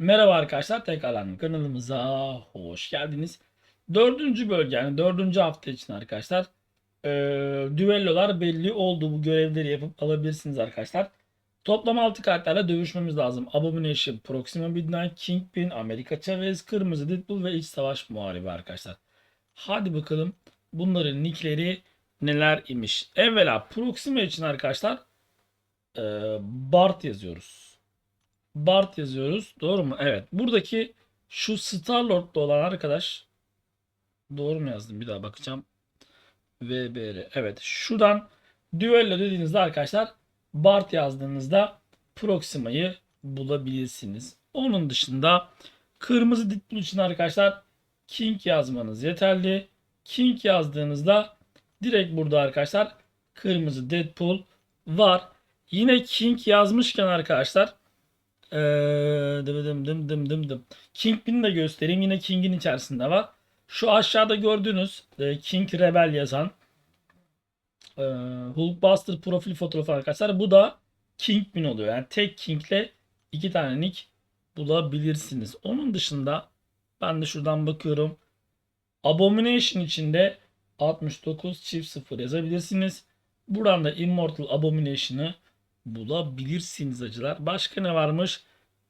Merhaba arkadaşlar tekrardan kanalımıza hoş geldiniz. Dördüncü bölge yani dördüncü hafta için arkadaşlar eee düellolar belli oldu. Bu görevleri yapıp alabilirsiniz arkadaşlar. Toplam 6 kartlarla dövüşmemiz lazım. Abomination, Proxima Midnight, Kingpin, Amerika Chavez, Kırmızı Deadpool ve İç Savaş Muharibi arkadaşlar. Hadi bakalım bunların nickleri neler imiş. Evvela Proxima için arkadaşlar eee Bart yazıyoruz. Bart yazıyoruz. Doğru mu? Evet. Buradaki şu Star-Lord'da olan arkadaş doğru mu yazdım? Bir daha bakacağım. VBR. Evet. Şuradan Duello dediğinizde arkadaşlar Bart yazdığınızda Proxima'yı bulabilirsiniz. Onun dışında kırmızı Deadpool için arkadaşlar King yazmanız yeterli. King yazdığınızda direkt burada arkadaşlar kırmızı Deadpool var. Yine King yazmışken arkadaşlar ee, dım dım dım dım dım dım. Kingpin'i de göstereyim. Yine King'in içerisinde var. Şu aşağıda gördüğünüz e, King Rebel yazan e, Hulkbuster profil fotoğrafı arkadaşlar. Bu da Kingpin oluyor. Yani tek King'le iki tane nick bulabilirsiniz. Onun dışında ben de şuradan bakıyorum. Abomination içinde 69 çift 0 yazabilirsiniz. Buradan da Immortal Abomination'ı bulabilirsiniz acılar. Başka ne varmış?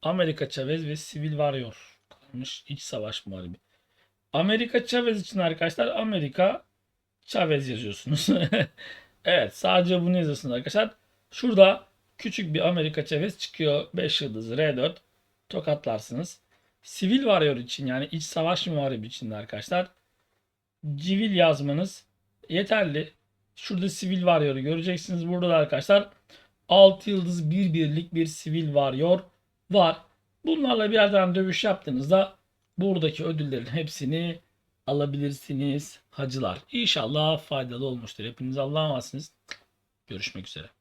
Amerika Chavez ve Civil Warrior kalmış. İç savaş muharibi. Amerika Chavez için arkadaşlar Amerika Chavez yazıyorsunuz. evet sadece bunu yazıyorsunuz arkadaşlar. Şurada küçük bir Amerika Chavez çıkıyor. 5 yıldız R4 tokatlarsınız. Civil Warrior için yani iç savaş muharibi için de arkadaşlar civil yazmanız yeterli. Şurada Civil Warrior'ı göreceksiniz. Burada da arkadaşlar 6 yıldız bir birlik bir sivil warrior var. Bunlarla bir tane dövüş yaptığınızda buradaki ödüllerin hepsini alabilirsiniz hacılar. İnşallah faydalı olmuştur. Hepiniz Allah'a emanetsiniz. Görüşmek üzere.